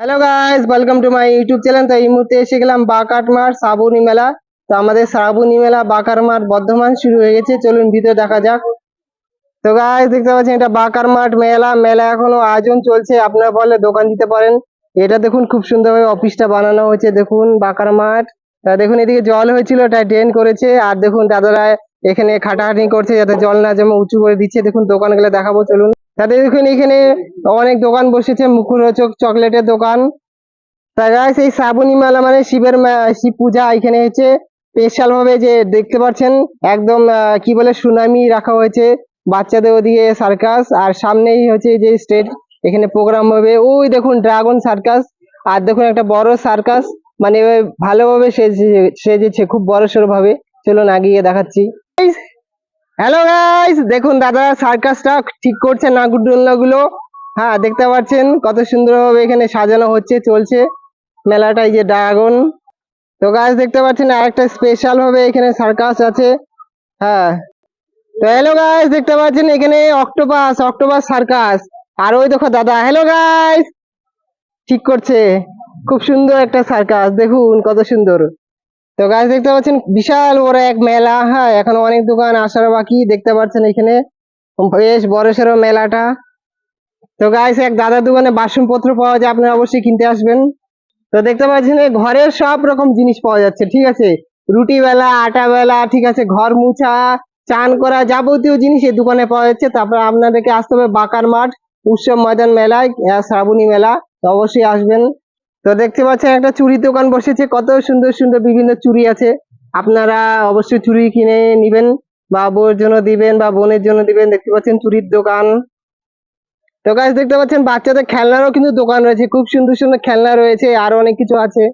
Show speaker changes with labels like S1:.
S1: Hello guys welcome to my YouTube channel তো এই মুহূর্তে এসে গেলাম বাকাটমার শ্রাবণী মেলা। তো আমাদের শ্রাবণী মেলা বাকারমাঠ বর্ধমান শুরু হয়ে গেছে। চলুন ভিতরে দেখা যাক। তো গাইস দেখতে পাচ্ছেন এটা বাকারমাঠ মেলা। মেলা এখনও আয়োজন চলছে। আপনারা বলে দোকান দিতে পারেন। এটা দেখুন খুব সুন্দরভাবে অফিসটা বানানো হয়েছে। দেখুন বাকারমাঠ তা দেখুন এদিকে জল হয়েছিল, এটা ড্রেন করেছে। আর দেখুন দাদারা এখানে খাটাখাটি করছে যাতে জল না জমে উঁচু করে দিচ্ছে। দেখুন দোকানগুলো দেখাবো, চলুন। তাদের দেখুন এখানে অনেক দোকান বসেছে, মুখরোচক চকলেটের দোকান। তা গাইস এই শ্রাবণী মেলা মানে শিবের শিব পূজা এখানে হচ্ছে স্পেশাল ভাবে যে দেখতে পাচ্ছেন, একদম কি বলে, সুনামি রাখা হয়েছে বাচ্চাদের ওদিকে সার্কাস আর সামনেই হচ্ছে যে স্টেজ এখানে প্রোগ্রাম হবে। ওই দেখুন ড্রাগন সার্কাস আর দেখুন একটা বড় সার্কাস মানে ভালোভাবে সেজে- সেজেছে, খুব বড় সড়ো ভাবে চলুন আগিয়ে দেখাচ্ছি হ্যালো গাইস দেখুন, দাদা সার্কাসটা ঠিক করছে নাগুডুল্লা গুলো হ্যাঁ দেখতে পাচ্ছেন কত সুন্দরভাবে এখানে সাজানো হচ্ছে, চলছে। মেলাটা এই যে ড্রাগন তো গাছ দেখতে পাচ্ছেন আরেকটা স্পেশাল ভাবে এখানে সার্কাস আছে। হ্যাঁ। তো হ্যালো গাইস দেখতে পাচ্ছেন এখানে অক্টোপাস অক্টোপাস সার্কাস আর ওই দেখো, দাদা হ্যালো গাইস ঠিক করছে। খুব সুন্দর একটা সার্কাস দেখুন কত সুন্দর। তো গাছ দেখতে পাচ্ছেন, বিশাল বড় এক মেলা। হ্যাঁ এখন অনেক দোকান, আসার বাকি, দেখতে পাচ্ছেন এখানে। বেশ বড় মেলাটা। তো গাইস এক দাদার দোকানে বাসনপত্র পাওয়া যায়, আপনারা অবশ্যই কিনতে আসবেন। তো দেখতে পাচ্ছেন ঘরের সব রকম জিনিস পাওয়া যাচ্ছে, ঠিক আছে? রুটি বেলা, আটা বেলা, ঠিক আছে? ঘর মুছা, চান করা যাবতীয় জিনিস এই দোকানে পাওয়া যাচ্ছে। তারপর আপনাদেরকে আসতে হবে বাকার মাঠ, উৎসব ময়দান মেলায় শ্রাবণী মেলা অবশ্যই আসবেন। তো দেখতে পাচ্ছেন একটা চুরি দোকান বসেছে, কত সুন্দর সুন্দর বিভিন্ন চুরি আছে। আপনারা অবশ্যই চুরি কিনে নিবেন, বা বউর জন্য দিবেন, বা বোনের জন্য দিবেন। দেখতে পাচ্ছেন চুরির দোকান। তো গাছ দেখতে পাচ্ছেন বাচ্চাদের খেলনারও কিন্তু দোকান রয়েছে, খুব সুন্দর সুন্দর খেলনা রয়েছে, আরও অনেক কিছু আছে।